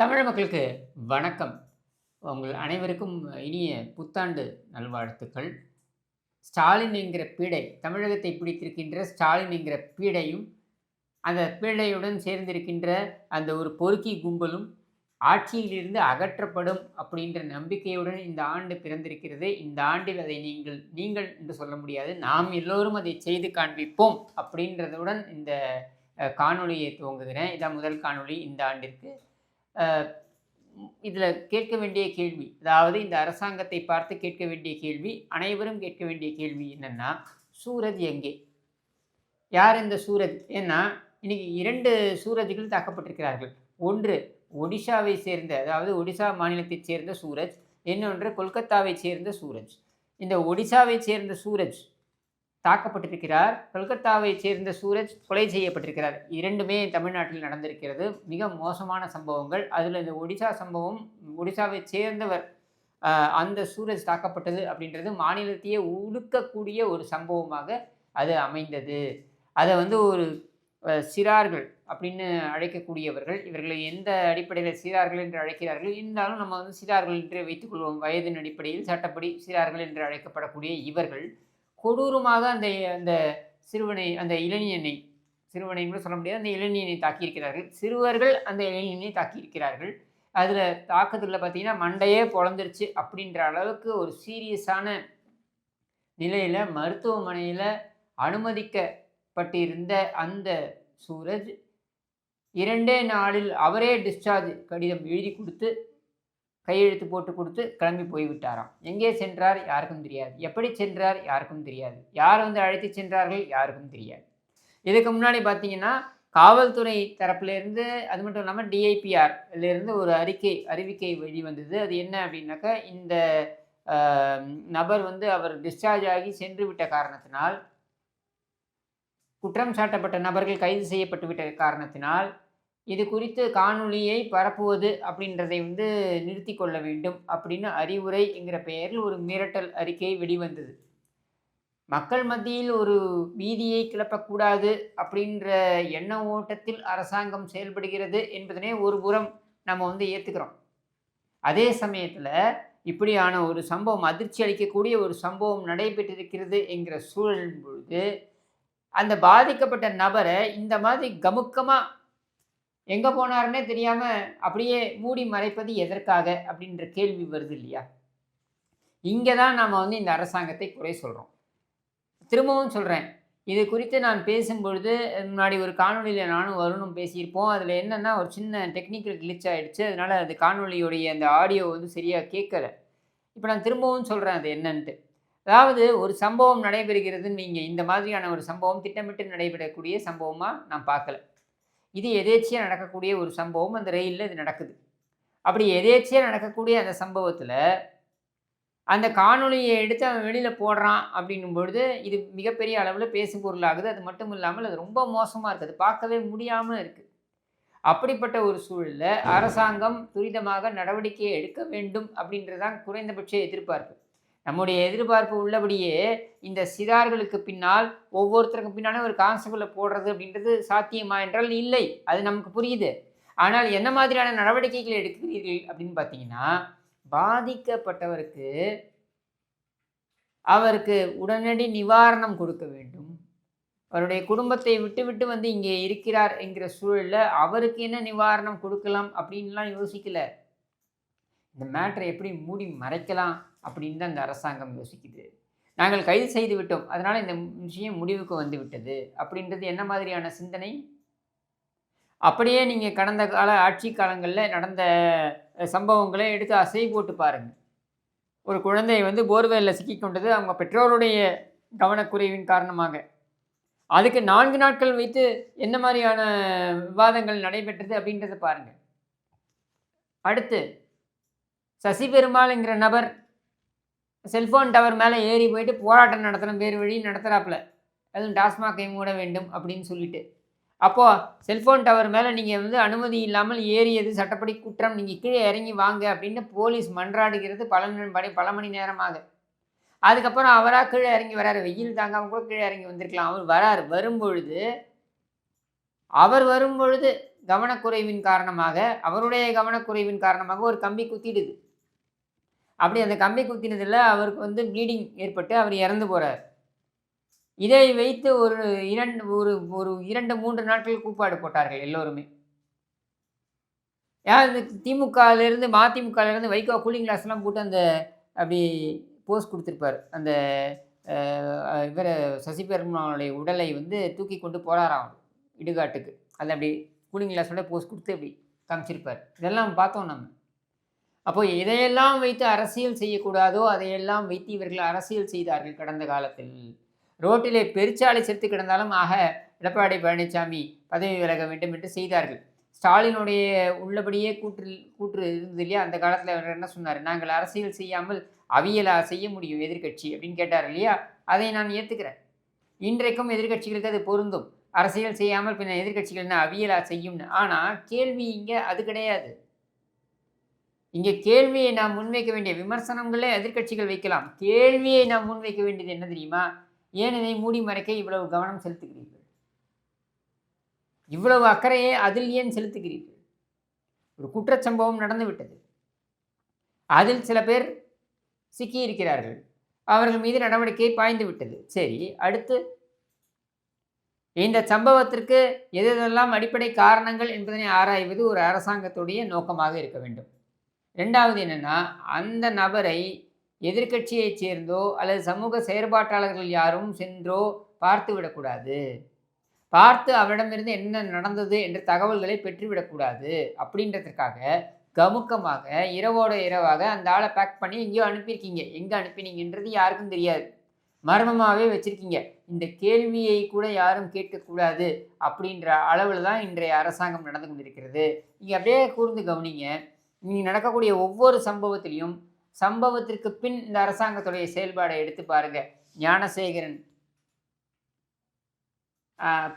தமிழ் மக்களுக்கு வணக்கம். உங்கள் அனைவருக்கும் இனிய புத்தாண்டு நல்வாழ்த்துக்கள். ஸ்டாலின் என்கிற பீடை தமிழகத்தை பிடித்திருக்கின்ற ஸ்டாலின் என்கிற பீடையும் அந்த பீடையுடன் சேர்ந்திருக்கின்ற அந்த ஒரு பொறுக்கி கும்பலும் ஆட்சியிலிருந்து அகற்றப்படும் அப்படின்ற நம்பிக்கையுடன் இந்த ஆண்டு பிறந்திருக்கிறது. இந்த ஆண்டில் அதை நீங்கள் நீங்கள் என்று சொல்ல முடியாது. நாம் எல்லோரும் அதை செய்து காண்பிப்போம் அப்படின்றதுடன் இந்த காணொலியை துவங்குகிறேன். இதான் முதல் காணொளி இந்த ஆண்டிற்கு. இதில் கேட்க வேண்டிய கேள்வி அதாவது இந்த அரசாங்கத்தை பார்த்து கேட்க வேண்டிய கேள்வி அனைவரும் கேட்க வேண்டிய கேள்வி என்னென்னா சூரஜ் எங்கே? யார் இந்த சூரஜ்? ஏன்னா இன்னைக்கு இரண்டு சூரஜ்கள் தாக்கப்பட்டிருக்கிறார்கள். ஒன்று ஒடிஷாவை சேர்ந்த அதாவது ஒடிஷா மாநிலத்தைச் சேர்ந்த சூரஜ் இன்னொன்று கொல்கத்தாவை சேர்ந்த சூரஜ். இந்த ஒடிஷாவை சேர்ந்த சூரஜ் தாக்கப்பட்டிருக்கிறார். கொல்கத்தாவை சேர்ந்த சூரஜ் கொலை செய்யப்பட்டிருக்கிறார். இரண்டுமே தமிழ்நாட்டில் நடந்திருக்கிறது. மிக மோசமான சம்பவங்கள். அதில் இந்த ஒடிசா சம்பவம் ஒடிசாவை சேர்ந்தவர் அந்த சூரஜ் தாக்கப்பட்டது அப்படின்றது மாநிலத்தையே உடுக்கக்கூடிய ஒரு சம்பவமாக அது அமைந்தது. அதை வந்து ஒரு சிறார்கள் அப்படின்னு அழைக்கக்கூடியவர்கள் இவர்களை எந்த அடிப்படையில் சிறார்கள் என்று அழைக்கிறார்கள்? இருந்தாலும் நம்ம வந்து சிறார்கள் என்று வைத்துக்கொள்வோம். வயதின் அடிப்படையில் சட்டப்படி சிறார்கள் என்று அழைக்கப்படக்கூடிய இவர்கள் கொடூரமாக அந்த அந்த சிறுவனை அந்த இளைஞனை சிறுவனை கூட சொல்ல முடியாது. அந்த இளைஞனை தாக்கியிருக்கிறார்கள். சிறுவர்கள் அந்த இளைஞனை தாக்கியிருக்கிறார்கள். அதில் தாக்கத்தில் பார்த்தீங்கன்னா மண்டையே பொழந்துருச்சு அப்படின்ற அளவுக்கு ஒரு சீரியஸான நிலையில் மருத்துவமனையில் அனுமதிக்கப்பட்டிருந்த அந்த சூரஜ் இரண்டே நாளில் அவரே டிஸ்சார்ஜ் கடிதம் எழுதி கொடுத்து கையெழுத்து போட்டு கொடுத்து கிளம்பி போய்விட்டாராம். எங்கே சென்றார் யாருக்கும் தெரியாது. எப்படி சென்றார் யாருக்கும் தெரியாது. யார் வந்து அழைத்து சென்றார்கள் யாருக்கும் தெரியாது. இதுக்கு முன்னாடி பார்த்தீங்கன்னா காவல்துறை தரப்புலேருந்து அது மட்டும் இல்லாமல் டிஐபிஆர்லேருந்து ஒரு அறிக்கை அறிவிக்கை வெளிவந்தது. அது என்ன அப்படின்னாக்கா இந்த நபர் வந்து அவர் டிஸ்சார்ஜ் ஆகி சென்று விட்ட காரணத்தினால் குற்றம் சாட்டப்பட்ட நபர்கள் கைது செய்யப்பட்டு விட்ட காரணத்தினால் இது குறித்து காணொளியை பரப்புவது அப்படின்றதை வந்து நிறுத்தி கொள்ள வேண்டும் அப்படின்னு அறிவுரை என்கிற பெயரில் ஒரு மிரட்டல் அறிக்கை வெளிவந்தது. மக்கள் மத்தியில் ஒரு பீதியை கிளப்பக்கூடாது அப்படின்ற எண்ண ஓட்டத்தில் அரசாங்கம் செயல்படுகிறது என்பதனே ஒரு புறம் நம்ம வந்து ஏற்றுக்கிறோம் அதே சமயத்தில் இப்படியான ஒரு சம்பவம் அதிர்ச்சி அளிக்கக்கூடிய ஒரு சம்பவம் நடைபெற்றிருக்கிறது என்கிற சூழலின் பொழுது அந்த பாதிக்கப்பட்ட நபரை இந்த மாதிரி கமுக்கமாக எங்கே போனாருன்னே தெரியாமல் அப்படியே மூடி மறைப்பது எதற்காக அப்படின்ற கேள்வி வருது இல்லையா? இங்கே தான் நாம் வந்து இந்த அரசாங்கத்தை குறை சொல்கிறோம் திரும்பவும் சொல்கிறேன் இது குறித்து நான் பேசும்பொழுது முன்னாடி ஒரு காணொலியில் நானும் வருணும் பேசியிருப்போம். அதில் என்னென்னா ஒரு சின்ன டெக்னிக்கல் கிளிச் ஆகிடுச்சு அதனால் அது காணொலியுடைய அந்த ஆடியோ வந்து சரியாக கேட்கல. இப்போ நான் திரும்பவும் சொல்கிறேன் அது என்னன்ட்டு. அதாவது ஒரு சம்பவம் நடைபெறுகிறதுன்னு நீங்கள் இந்த மாதிரியான ஒரு சம்பவம் திட்டமிட்டு நடைபெறக்கூடிய சம்பவமாக நான் பார்க்கல. இது எதேச்சியாக நடக்கக்கூடிய ஒரு சம்பவம் அந்த ரயிலில் இது நடக்குது. அப்படி எதேச்சியாக நடக்கக்கூடிய அந்த சம்பவத்தில் அந்த காணொளியை எடுத்து அவன் வெளியில் போடுறான் அப்படின்னும் பொழுது இது மிகப்பெரிய அளவில் பேசும் பொருளாகுது. அது மட்டும் இல்லாமல் அது ரொம்ப மோசமாக இருக்குது. பார்க்கவே முடியாமல் இருக்குது அப்படிப்பட்ட ஒரு சூழலில் அரசாங்கம் துரிதமாக நடவடிக்கையை எடுக்க வேண்டும் அப்படின்றதான் குறைந்தபட்ச எதிர்பார்ப்பு. நம்முடைய எதிர்பார்ப்பு உள்ளபடியே இந்த சிறார்களுக்கு பின்னால் ஒவ்வொருத்தருக்கு பின்னாலும் ஒரு கான்ஸ்டபிளை போடுறது அப்படின்றது சாத்தியமா என்றால் இல்லை. அது நமக்கு புரியுது. ஆனால் என்ன மாதிரியான நடவடிக்கைகள் எடுக்கிறீர்கள் அப்படின்னு பார்த்தீங்கன்னா பாதிக்கப்பட்டவருக்கு அவருக்கு உடனடி நிவாரணம் கொடுக்க வேண்டும். அவருடைய குடும்பத்தை விட்டு விட்டு வந்து இங்கே இருக்கிறார் என்கிற சூழலில் அவருக்கு என்ன நிவாரணம் கொடுக்கலாம் அப்படின்லாம் யோசிக்கலை. இந்த மேட்டரை எப்படி மூடி மறைக்கலாம் அப்படின்னு தான் இந்த அரசாங்கம் யோசிக்குது. நாங்கள் கைது செய்து விட்டோம். அதனால் இந்த விஷயம் முடிவுக்கு வந்து விட்டது. அப்படின்றது என்ன மாதிரியான சிந்தனை? அப்படியே நீங்கள் கடந்த கால ஆட்சி காலங்களில் நடந்த சம்பவங்களை எடுத்து அசை போட்டு பாருங்கள் ஒரு குழந்தை வந்து போர்வெல்லில் சிக்கிக்கொண்டது அவங்க பெற்றோருடைய கவனக்குறைவின் காரணமாக. அதுக்கு நான்கு நாட்கள் வைத்து என்ன மாதிரியான விவாதங்கள் நடைபெற்றது அப்படின்றத பாருங்கள் அடுத்து சசி பெருமாள்ங்கிற நபர் செல்ஃபோன் டவர் மேலே ஏறி போயிட்டு போராட்டம் நடத்தணும் வேறு வழி நடத்துகிறாப்புல அதுவும் டாஸ்மாகை மூட வேண்டும் அப்படின்னு சொல்லிட்டு. அப்போது செல்ஃபோன் டவர் மேலே நீங்கள் வந்து அனுமதி இல்லாமல் ஏறியது சட்டப்படி குற்றம். நீங்கள் கீழே இறங்கி வாங்க அப்படின்னு போலீஸ் மன்றாடுகிறது பல ந- படி பல மணி நேரமாக. அதுக்கப்புறம் அவராக கீழே இறங்கி வராரு. வெயில் தாங்காமல் கூட கீழே இறங்கி வந்திருக்கலாம். அவர் வராரு. வரும்பொழுது அவர் வரும்பொழுது கவனக்குறைவின் காரணமாக அவருடைய கவனக்குறைவின் காரணமாக ஒரு கம்பி குத்திடுது. அப்படி அந்த கம்பி குத்தினதில் அவருக்கு வந்து ப்ளீடிங் ஏற்பட்டு அவர் இறந்து போகிறார் இதை வைத்து ஒரு இரண்டு ஒரு ஒரு இரண்டு மூன்று நாட்கள் கூப்பாடு போட்டார்கள் எல்லோருமே. யார் திமுகலேருந்து மதிமுகலேருந்து வைகோ கூலிங் கிளாஸ்லாம் போட்டு அந்த அப்படி போஸ் கொடுத்துருப்பார். அந்த இவர் சசி பெருமானுடைய உடலை வந்து தூக்கி கொண்டு போகிறாராம் இடுகாட்டுக்கு. அதில் அப்படி கூலிங் கிளாஸோட போஸ் கொடுத்து அப்படி காமிச்சிருப்பார். இதெல்லாம் பார்த்தோம் நம்ம. அப்போ எதையெல்லாம் வைத்து அரசியல் செய்யக்கூடாதோ அதையெல்லாம் வைத்து இவர்கள் அரசியல் செய்தார்கள் கடந்த காலத்தில். ரோட்டிலே பெருச்சாலை செத்து கிடந்தாலும் ஆக எடப்பாடி பழனிசாமி பதவி விலக வேண்டும் என்று செய்தார்கள். ஸ்டாலினுடைய உள்ளபடியே கூற்று கூற்று இருந்தது இல்லையா? அந்த காலத்தில் அவர் என்ன சொன்னார்? நாங்கள் அரசியல் செய்யாமல் அவியலா செய்ய முடியும் எதிர்கட்சி அப்படின்னு கேட்டார் இல்லையா? அதை நான் ஏற்றுக்கிறேன் இன்றைக்கும் எதிர்கட்சிகளுக்கு அது பொருந்தும். அரசியல் செய்யாமல் பின்ன எதிர்கட்சிகள் என்ன அவியலா செய்யும்னு? ஆனால் கேள்வி இங்கே அது கிடையாது. இங்கே கேள்வியை நாம் முன்வைக்க வேண்டிய விமர்சனங்களே எதிர்கட்சிகள் வைக்கலாம். கேள்வியை நாம் முன்வைக்க வேண்டியது என்ன தெரியுமா? ஏன் இதை மூடி மறைக்க இவ்வளவு கவனம் செலுத்துகிறீர்கள்? இவ்வளவு அக்கறையை அதில் ஏன் செலுத்துகிறீர்கள்? ஒரு குற்றச்சம்பவம் நடந்துவிட்டது. அதில் சில பேர் சிக்கியிருக்கிறார்கள். அவர்கள் மீது நடவடிக்கை பாய்ந்து விட்டது. சரி அடுத்து இந்த சம்பவத்திற்கு எதெல்லாம் அடிப்படை காரணங்கள் என்பதனை ஆராய்வது ஒரு அரசாங்கத்துடைய நோக்கமாக இருக்க வேண்டும். ரெண்டாவது என்னென்னா அந்த நபரை எதிர்கட்சியைச் சேர்ந்தோ அல்லது சமூக செயற்பாட்டாளர்கள் யாரும் சென்றோ பார்த்து விடக்கூடாது. பார்த்து அவரிடமிருந்து என்ன நடந்தது என்ற தகவல்களை பெற்றுவிடக்கூடாது. அப்படின்றதுக்காக கமுக்கமாக இரவோட இரவாக அந்த ஆளை பேக் பண்ணி எங்கேயோ அனுப்பியிருக்கீங்க. எங்கே அனுப்பினீங்கன்றது யாருக்கும் தெரியாது. மர்மமாகவே வச்சுருக்கீங்க. இந்த கேள்வியை கூட யாரும் கேட்கக்கூடாது அப்படின்ற அளவில் தான் இன்றைய அரசாங்கம் நடந்து கொண்டிருக்கிறது. நீங்கள் அப்படியே கூர்ந்து கவனிங்க. இனி நடக்கக்கூடிய ஒவ்வொரு சம்பவத்திலையும் சம்பவத்திற்கு பின் இந்த அரசாங்கத்துடைய செயல்பாடை எடுத்து பாருங்க. ஞானசேகரன்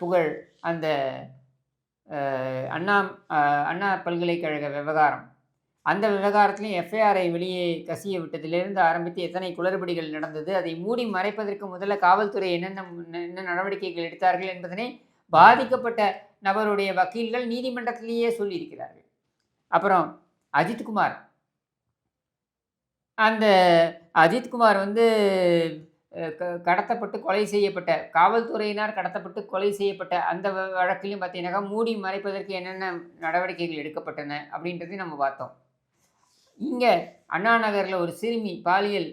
புகழ் அந்த அண்ணா அண்ணா பல்கலைக்கழக விவகாரம். அந்த விவகாரத்திலையும் எஃப்ஐஆரை வெளியே கசிய விட்டதிலிருந்து ஆரம்பித்து எத்தனை குளறுபடிகள் நடந்தது அதை மூடி மறைப்பதற்கு முதல்ல காவல்துறை என்னென்ன என்ன நடவடிக்கைகள் எடுத்தார்கள் என்பதனை பாதிக்கப்பட்ட நபருடைய வக்கீல்கள் நீதிமன்றத்திலேயே சொல்லியிருக்கிறார்கள். அப்புறம் அஜித்குமார். அந்த அஜித்குமார் வந்து கடத்தப்பட்டு கொலை செய்யப்பட்ட காவல்துறையினர் கடத்தப்பட்டு கொலை செய்யப்பட்ட அந்த வழக்கிலையும் பார்த்தீங்கன்னாக்கா மூடி மறைப்பதற்கு என்னென்ன நடவடிக்கைகள் எடுக்கப்பட்டன அப்படின்றதையும் நம்ம பார்த்தோம். இங்கே அண்ணா நகரில் ஒரு சிறுமி பாலியல்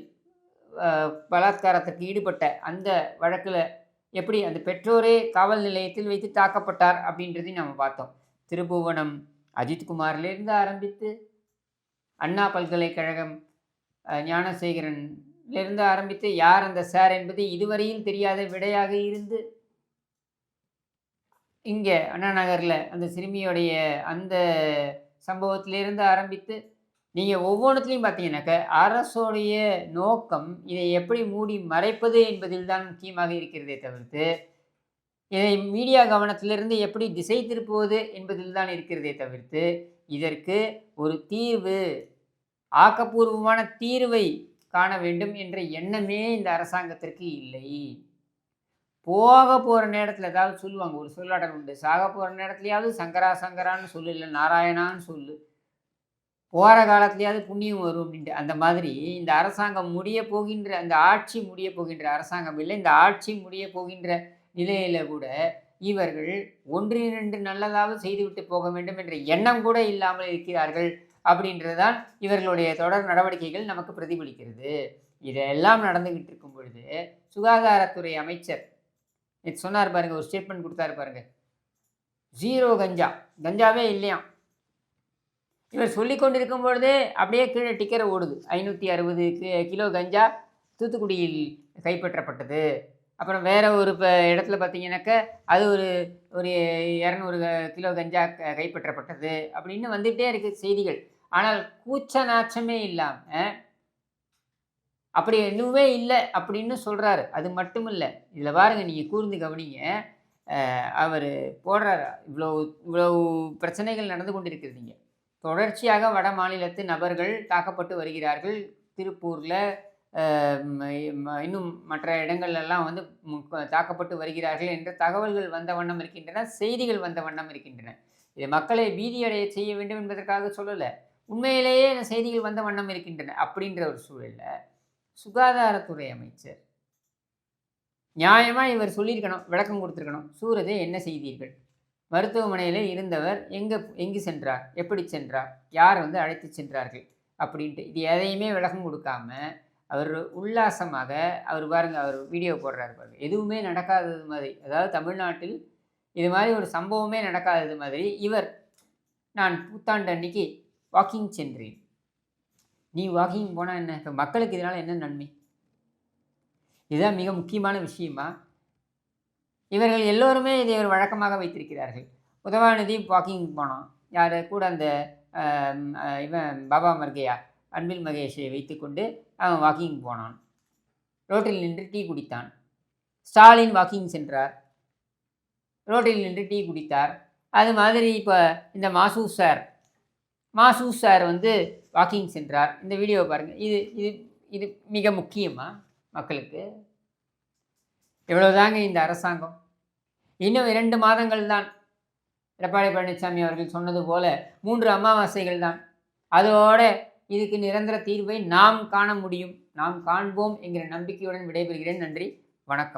பலாத்காரத்திற்கு ஈடுபட்ட அந்த வழக்கில் எப்படி அந்த பெற்றோரே காவல் நிலையத்தில் வைத்து தாக்கப்பட்டார் அப்படின்றதையும் நம்ம பார்த்தோம். திருபுவனம் அஜித்குமார்லேருந்து ஆரம்பித்து அண்ணா பல்கலைக்கழகம் ஞானசேகரன்லேருந்து ஆரம்பித்து யார் அந்த சார் என்பது இதுவரையும் தெரியாத விடையாக இருந்து இங்கே அண்ணா நகரில் அந்த சிறுமியோடைய அந்த சம்பவத்திலிருந்து ஆரம்பித்து நீங்கள் ஒவ்வொன்றத்துலையும் பார்த்தீங்கன்னாக்க அரசோடைய நோக்கம் இதை எப்படி மூடி மறைப்பது என்பதில் தான் முக்கியமாக இருக்கிறதே தவிர்த்து இதை மீடியா கவனத்திலிருந்து எப்படி திசை திருப்புவது என்பதில் தான் இருக்கிறதே தவிர்த்து இதற்கு ஒரு தீர்வு ஆக்கப்பூர்வமான தீர்வை காண வேண்டும் என்ற எண்ணமே இந்த அரசாங்கத்திற்கு இல்லை. போக போகிற நேரத்தில் ஏதாவது சொல்லுவாங்க. ஒரு சொல்லாடல் உண்டு. சாக போகிற நேரத்துலையாவது சங்கரா சங்கரான்னு சொல்லு இல்லை நாராயணான்னு சொல்லு. போகிற காலத்துலையாவது புண்ணியம் வரும் அப்படின்ட்டு. அந்த மாதிரி இந்த அரசாங்கம் முடிய போகின்ற அந்த ஆட்சி முடிய போகின்ற அரசாங்கம் இல்லை. இந்த ஆட்சி முடிய போகின்ற நிலையில் கூட இவர்கள் ஒன்றிரண்டு நல்லதாவது செய்துவிட்டு போக வேண்டும் என்ற எண்ணம் கூட இல்லாமல் இருக்கிறார்கள். அப்படின்றதுதான் இவர்களுடைய தொடர் நடவடிக்கைகள் நமக்கு பிரதிபலிக்கிறது. இதெல்லாம் நடந்துக்கிட்டு இருக்கும் பொழுது சுகாதாரத்துறை அமைச்சர் சொன்னார் பாருங்க ஒரு ஸ்டேட்மெண்ட் கொடுத்தாரு பாருங்க. ஜீரோ கஞ்சா கஞ்சாவே இல்லையாம் இவர் சொல்லி கொண்டிருக்கும் பொழுதே அப்படியே கீழே டிக்கரை ஓடுது. ஐநூற்றி அறுபது கிலோ கஞ்சா தூத்துக்குடியில் கைப்பற்றப்பட்டது. அப்புறம் வேறு ஒரு இப்போ இடத்துல பார்த்தீங்கன்னாக்க அது ஒரு ஒரு இரநூறு கிலோ கஞ்சா கைப்பற்றப்பட்டது அப்படின்னு வந்துகிட்டே இருக்குது செய்திகள். ஆனால் கூச்ச நாச்சமே இல்லாமல் அப்படி எதுவுமே இல்லை அப்படின்னு சொல்கிறாரு அது மட்டும் இல்லை இதில் பாருங்க நீங்கள் கூர்ந்து கவனிங்க. அவர் போடுறாரு இவ்வளோ இவ்வளோ பிரச்சனைகள் நடந்து கொண்டிருக்கிறதுங்க தொடர்ச்சியாக வட மாநிலத்து நபர்கள் தாக்கப்பட்டு வருகிறார்கள். திருப்பூரில் இன்னும் மற்ற இடங்கள்லாம் வந்து தாக்கப்பட்டு வருகிறார்கள் என்ற தகவல்கள் வந்த வண்ணம் இருக்கின்றன செய்திகள் வந்த வண்ணம் இருக்கின்றன. இது மக்களை பீதியடைய செய்ய வேண்டும் என்பதற்காக சொல்லலை. உண்மையிலேயே இந்த செய்திகள் வந்த வண்ணம் இருக்கின்றன அப்படின்ற ஒரு சூழலில் சுகாதாரத்துறை அமைச்சர் நியாயமாக இவர் சொல்லியிருக்கணும் விளக்கம் கொடுத்துருக்கணும். சூரஜை என்ன செய்தீர்கள்? மருத்துவமனையில் இருந்தவர் எங்கே எங்கு சென்றார்? எப்படி சென்றார்? யார் வந்து அழைத்து சென்றார்கள்? அப்படின்ட்டு இது எதையுமே விளக்கம் கொடுக்காம அவர் உல்லாசமாக அவர் பாருங்கள் அவர் வீடியோ போடுறாரு பாருங்கள் எதுவுமே நடக்காதது மாதிரி அதாவது தமிழ்நாட்டில் இது மாதிரி ஒரு சம்பவமே நடக்காதது மாதிரி இவர் நான் புத்தாண்டு அன்னைக்கு வாக்கிங் சென்றேன். நீ வாக்கிங் போனால் என்ன? இப்போ மக்களுக்கு இதனால் என்ன நன்மை? இதுதான் மிக முக்கியமான விஷயமா? இவர்கள் எல்லோருமே இதை ஒரு வழக்கமாக வைத்திருக்கிறார்கள். உதவாநிதி வாக்கிங் போனான். யார்? கூட அந்த இவன் பாபா மர்கையா அன்பில் மகேஷை வைத்துக்கொண்டு அவன் வாக்கிங் போனான். ரோட்டில் நின்று டீ குடித்தான். ஸ்டாலின் வாக்கிங் சென்றார். ரோட்டில் நின்று டீ குடித்தார். அது மாதிரி இப்போ இந்த மாசூ சார் மாசு சார் வந்து வாக்கிங் சென்றார். இந்த வீடியோவை பாருங்கள் இது இது இது மிக முக்கியமாக மக்களுக்கு? இவ்வளோதாங்க இந்த அரசாங்கம். இன்னும் இரண்டு மாதங்கள் தான். எடப்பாடி பழனிசாமி அவர்கள் சொன்னது போல மூன்று அமாவாசைகள் தான். அதோட இதுக்கு நிரந்தர தீர்வை நாம் காண முடியும். நாம் காண்போம் என்கிற நம்பிக்கையுடன் விடைபெறுகிறேன். நன்றி. வணக்கம்.